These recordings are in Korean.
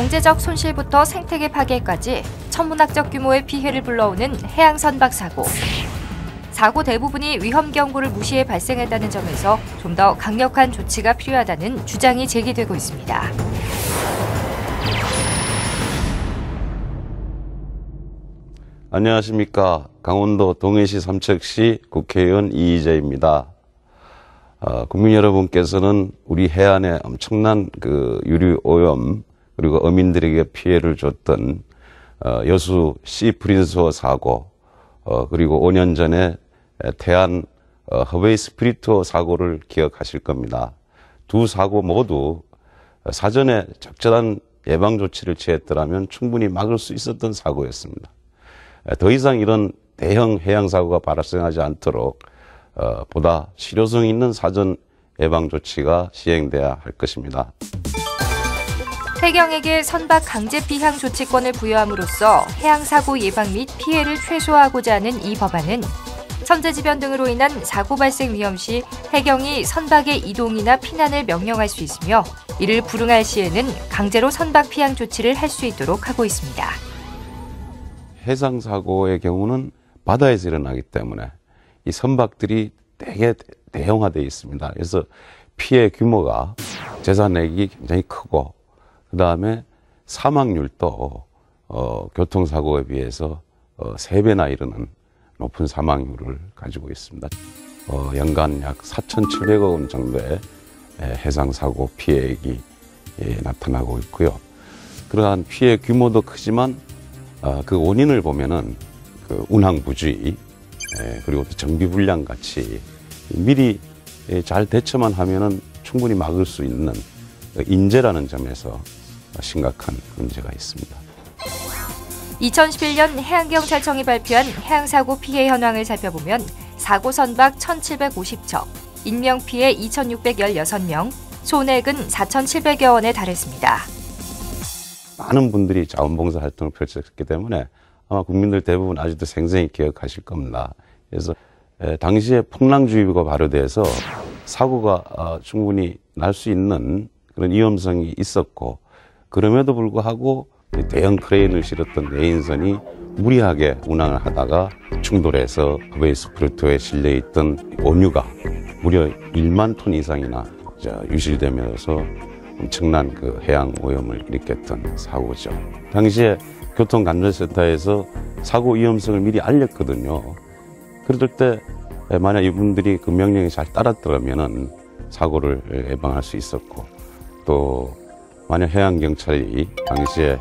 경제적 손실부터 생태계 파괴까지 천문학적 규모의 피해를 불러오는 해양 선박 사고. 사고 대부분이 위험 경고를 무시해 발생했다는 점에서 좀 더 강력한 조치가 필요하다는 주장이 제기되고 있습니다. 안녕하십니까. 강원도 동해시 삼척시 국회의원 이희재입니다. 어, 국민 여러분께서는 우리 해안에 엄청난 그 유류 오염 그리고 어민들에게 피해를 줬던 어, 여수 시 프린스호 사고 어, 그리고 5년 전에 태안 어, 허베이 스피리트호 사고를 기억하실 겁니다. 두 사고 모두 사전에 적절한 예방 조치를 취했더라면 충분히 막을 수 있었던 사고였습니다. 더 이상 이런 대형 해양 사고가 발생하지 않도록 어, 보다 실효성 있는 사전 예방 조치가 시행돼야 할 것입니다. 해경에게 선박 강제 피항 조치권을 부여함으로써 해양 사고 예방 및 피해를 최소화하고자 하는 이 법안은 선제지변 등으로 인한 사고 발생 위험 시 해경이 선박의 이동이나 피난을 명령할 수 있으며 이를 불응할 시에는 강제로 선박 피항 조치를 할 수 있도록 하고 있습니다. 해상 사고의 경우는 바다에서 일어나기 때문에 이 선박들이 되게 대형화되어 있습니다. 그래서 피해 규모가 재산액이 굉장히 크고 그 다음에 사망률도 어, 교통사고에 비해서 어, 3배나 이르는 높은 사망률을 가지고 있습니다. 어, 연간 약 4,700억 원 정도의 해상사고 피해액이 예, 나타나고 있고요. 그러한 피해 규모도 크지만 어, 그 원인을 보면은 그 운항 부주의 예, 그리고 또 정비 불량 같이 미리 예, 잘 대처만 하면은 충분히 막을 수 있는 인재라는 점에서 심각한 문제가 있습니다. 2011년 해양경찰청이 발표한 해양사고 피해 현황을 살펴보면 사고 선박 1,750척, 인명피해 2,616명, 손해액은 4,700여 원에 달했습니다. 많은 분들이 자원봉사 활동을 펼쳤기 때문에 아마 국민들 대부분 아직도 생생히 기억하실 겁니다. 그래서 에, 당시에 풍랑주의보가 발효돼서 사고가 어, 충분히 날 수 있는 그런 위험성이 있었고 그럼에도 불구하고 대형 크레인을 실었던 레인선이 무리하게 운항을 하다가 충돌해서 허베이 스프루트에 실려 있던 원유가 무려 1만 톤 이상이나 유실되면서 엄청난 그 해양 오염을 일으켰던 사고죠. 당시에 교통감전센터에서 사고 위험성을 미리 알렸거든요. 그럴 때 만약 이분들이 그 명령에 잘 따랐더라면은 사고를 예방할 수 있었고 또 만약 해양경찰이 당시에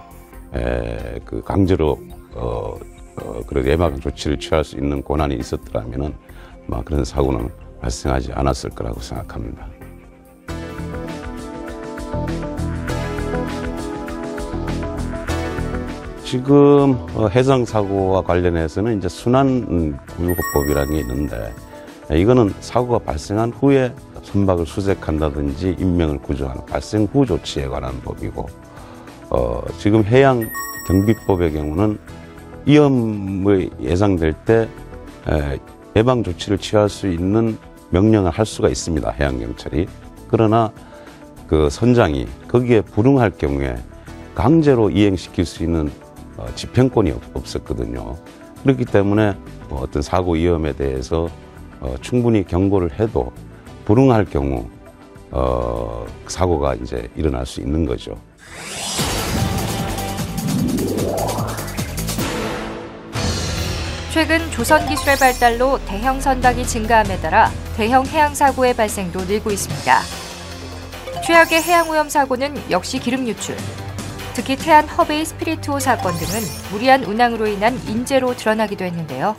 에, 그 강제로 어, 어, 그런 예방 조치를 취할 수 있는 권한이 있었더라면은 아마 그런 사고는 발생하지 않았을 거라고 생각합니다. 지금 어, 해상 사고와 관련해서는 이제 순환 구조법이라는 게 있는데 이거는 사고가 발생한 후에 선박을 수색한다든지 인명을 구조하는 발생 후 조치에 관한 법이고 어, 지금 해양 경비법의 경우는 위험이 예상될 때 에, 예방 조치를 취할 수 있는 명령을 할 수가 있습니다. 해양 경찰이 그러나 그 선장이 거기에 불응할 경우에 강제로 이행시킬 수 있는 어, 집행권이 없 었거든요. 그렇기 때문에 뭐 어떤 사고 위험에 대해서 어, 충분히 경고를 해도 불응할 경우 어, 사고가 이제 일어날 수 있는 거죠. 최근 조선 기술의 발달로 대형 선박이 증가함에 따라 대형 해양 사고의 발생도 늘고 있습니다. 최악의 해양 오염 사고는 역시 기름 유출. 특히 태안 허베이 스피리트호 사건 등은 무리한 운항으로 인한 인재로 드러나기도 했는데요.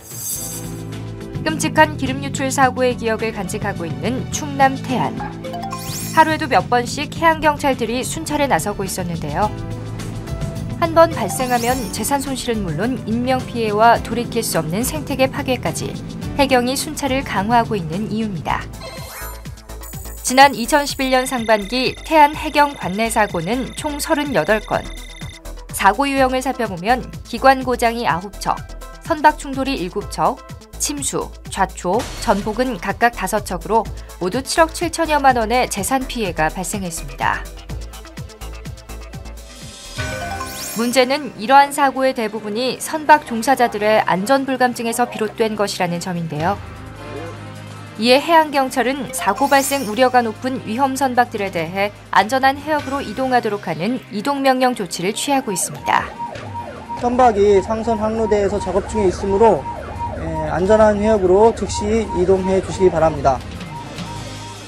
끔찍한 기름 유출 사고의 기억을 간직하고 있는 충남 태안. 하루에도 몇 번씩 해양 경찰들이 순찰에 나서고 있었는데요. 한 번 발생하면 재산 손실은 물론 인명 피해와 돌이킬 수 없는 생태계 파괴까지 해경이 순찰을 강화하고 있는 이유입니다. 지난 2011년 상반기 태안 해경 관내 사고는 총 38건. 사고 유형을 살펴보면 기관 고장이 9척, 선박 충돌이 7척, 침수, 좌초, 전복은 각각 5척으로 모두 7억 7천여만 원의 재산 피해가 발생했습니다. 문제는 이러한 사고의 대부분이 선박 종사자들의 안전 불감증에서 비롯된 것이라는 점인데요. 이에 해양경찰은 사고 발생 우려가 높은 위험 선박들에 대해 안전한 해역으로 이동하도록 하는 이동명령 조치를 취하고 있습니다. 선박이 상선 항로대에서 작업 중에 있으므로 예, 안전한 해역으로 즉시 이동해 주시기 바랍니다.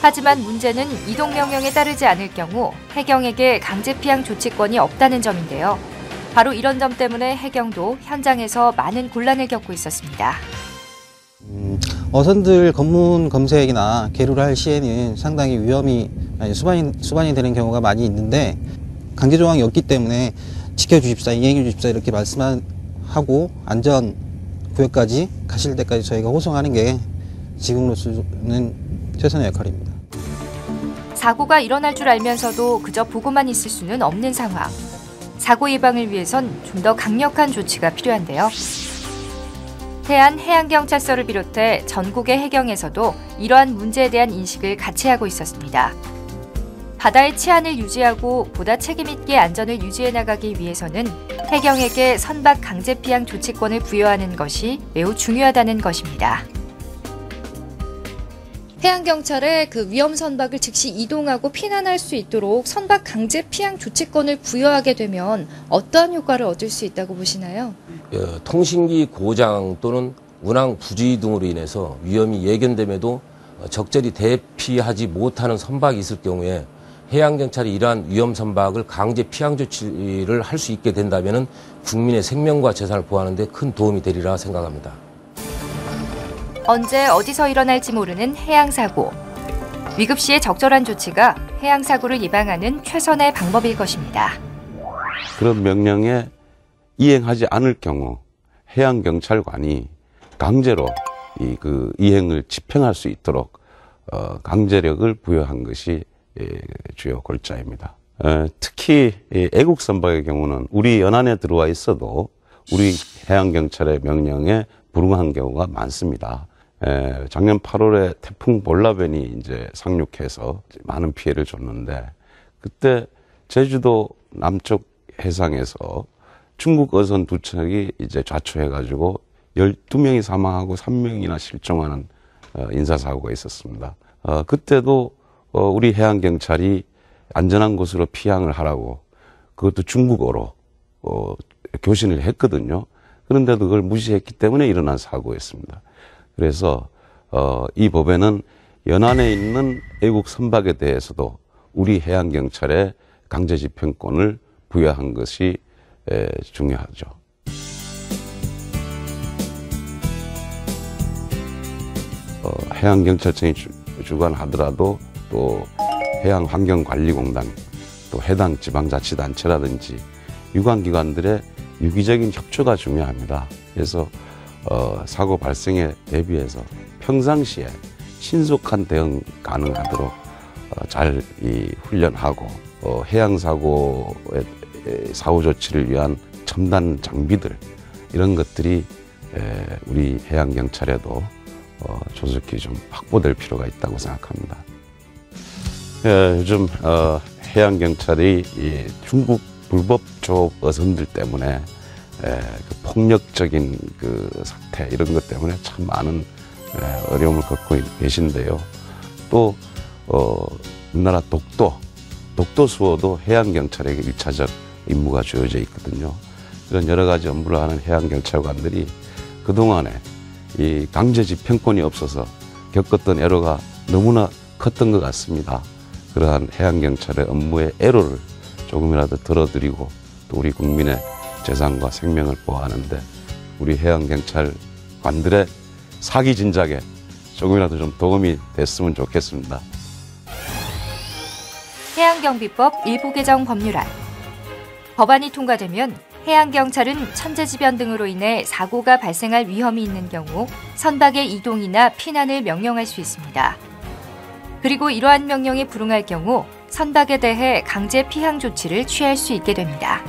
하지만 문제는 이동 명령에 따르지 않을 경우 해경에게 강제 피항 조치권이 없다는 점인데요. 바로 이런 점 때문에 해경도 현장에서 많은 곤란을 겪고 있었습니다. 음, 어선들 검문 검색이나 계류를 할 시에는 상당히 위험이 수반이, 수반이 되는 경우가 많이 있는데 강제 조항이 없기 때문에 지켜주십사, 이행해 주십사 이렇게 말씀하고 안전 구역까지 가실 때까지 저희가 호송하는 게 지금으로서는 최선의 역할입니다. 사고가 일어날 줄 알면서도 그저 보고만 있을 수는 없는 상황. 사고 예방을 위해선 좀 더 강력한 조치가 필요한데요. 대한해양경찰서를 비롯해 전국의 해경에서도 이러한 문제에 대한 인식을 같이 하고 있었습니다. 바다의 치안을 유지하고 보다 책임있게 안전을 유지해 나가기 위해서는 해경에게 선박 강제 피항 조치권을 부여하는 것이 매우 중요하다는 것입니다. 해양경찰에 그 위험 선박을 즉시 이동하고 피난할 수 있도록 선박 강제 피항 조치권을 부여하게 되면 어떠한 효과를 얻을 수 있다고 보시나요? 어, 통신기 고장 또는 운항 부지 등으로 인해서 위험이 예견됨에도 적절히 대피하지 못하는 선박이 있을 경우에 해양경찰이 이러한 위험 선박을 강제 피항 조치를 할 수 있게 된다면 국민의 생명과 재산을 보호하는 데 큰 도움이 되리라 생각합니다. 언제 어디서 일어날지 모르는 해양사고. 위급 시에 적절한 조치가 해양사고를 예방하는 최선의 방법일 것입니다. 그런 명령에 이행하지 않을 경우 해양경찰관이 강제로 이 그 이행을 집행할 수 있도록 어, 강제력을 부여한 것이 예, 주요 골자입니다. 에, 특히 애국 선박의 경우는 우리 연안에 들어와 있어도 우리 해양경찰의 명령에 불응한 경우가 많습니다. 에, 작년 8월에 태풍 볼라벤이 이제 상륙해서 많은 피해를 줬는데 그때 제주도 남쪽 해상에서 중국 어선 두 척이 이제 좌초해가지고 12명이 사망하고 3명이나 실종하는 어, 인사사고가 있었습니다. 어, 그때도 어, 우리 해양 경찰이 안전한 곳으로 피항을 하라고 그것도 중국어로 어, 교신을 했거든요. 그런데도 그걸 무시했기 때문에 일어난 사고였습니다. 그래서 어, 이 법에는 연안에 있는 애국 선박에 대해서도 우리 해양 경찰에 강제 집행권을 부여한 것이 에, 중요하죠. 어, 해양 경찰청이 주, 주관하더라도 또 해양환경관리공단 또 해당 지방자치단체라든지 유관기관들의 유기적인 협조가 중요합니다. 그래서 어, 사고 발생에 대비해서 평상시에 신속한 대응 가능하도록 어, 잘 이 훈련하고 어, 해양 사고의 사후 조치를 위한 첨단 장비들 이런 것들이 에, 우리 해양 경찰에도 어, 조속히 좀 확보될 필요가 있다고 생각합니다. 예, 요즘 어, 해양 경찰이 이 중국 불법 조업 어선들 때문에 에, 그 폭력적인 그 사태 이런 것 때문에 참 많은 에, 어려움을 겪고 계신데요. 또 어, 우리나라 독도 독도 수호도 해양 경찰에게 일차적 임무가 주어져 있거든요. 이런 여러 가지 업무를 하는 해양 경찰관들이 그 동안에 이 강제 집행권이 없어서 겪었던 애로가 너무나 컸던 것 같습니다. 그러한 해양 경찰의 업무의 애로를 조금이라도 덜어드리고 또 우리 국민의 재산과 생명을 보호하는데 우리 해양경찰관들의 사기 진작에 조금이라도 좀 도움이 됐으면 좋겠습니다. 해양경비법 일부 개정 법률안 법안이 통과되면 해양경찰은 천재지변 등으로 인해 사고가 발생할 위험이 있는 경우 선박의 이동이나 피난을 명령할 수 있습니다. 그리고 이러한 명령에 불응할 경우 선박에 대해 강제 피항 조치를 취할 수 있게 됩니다.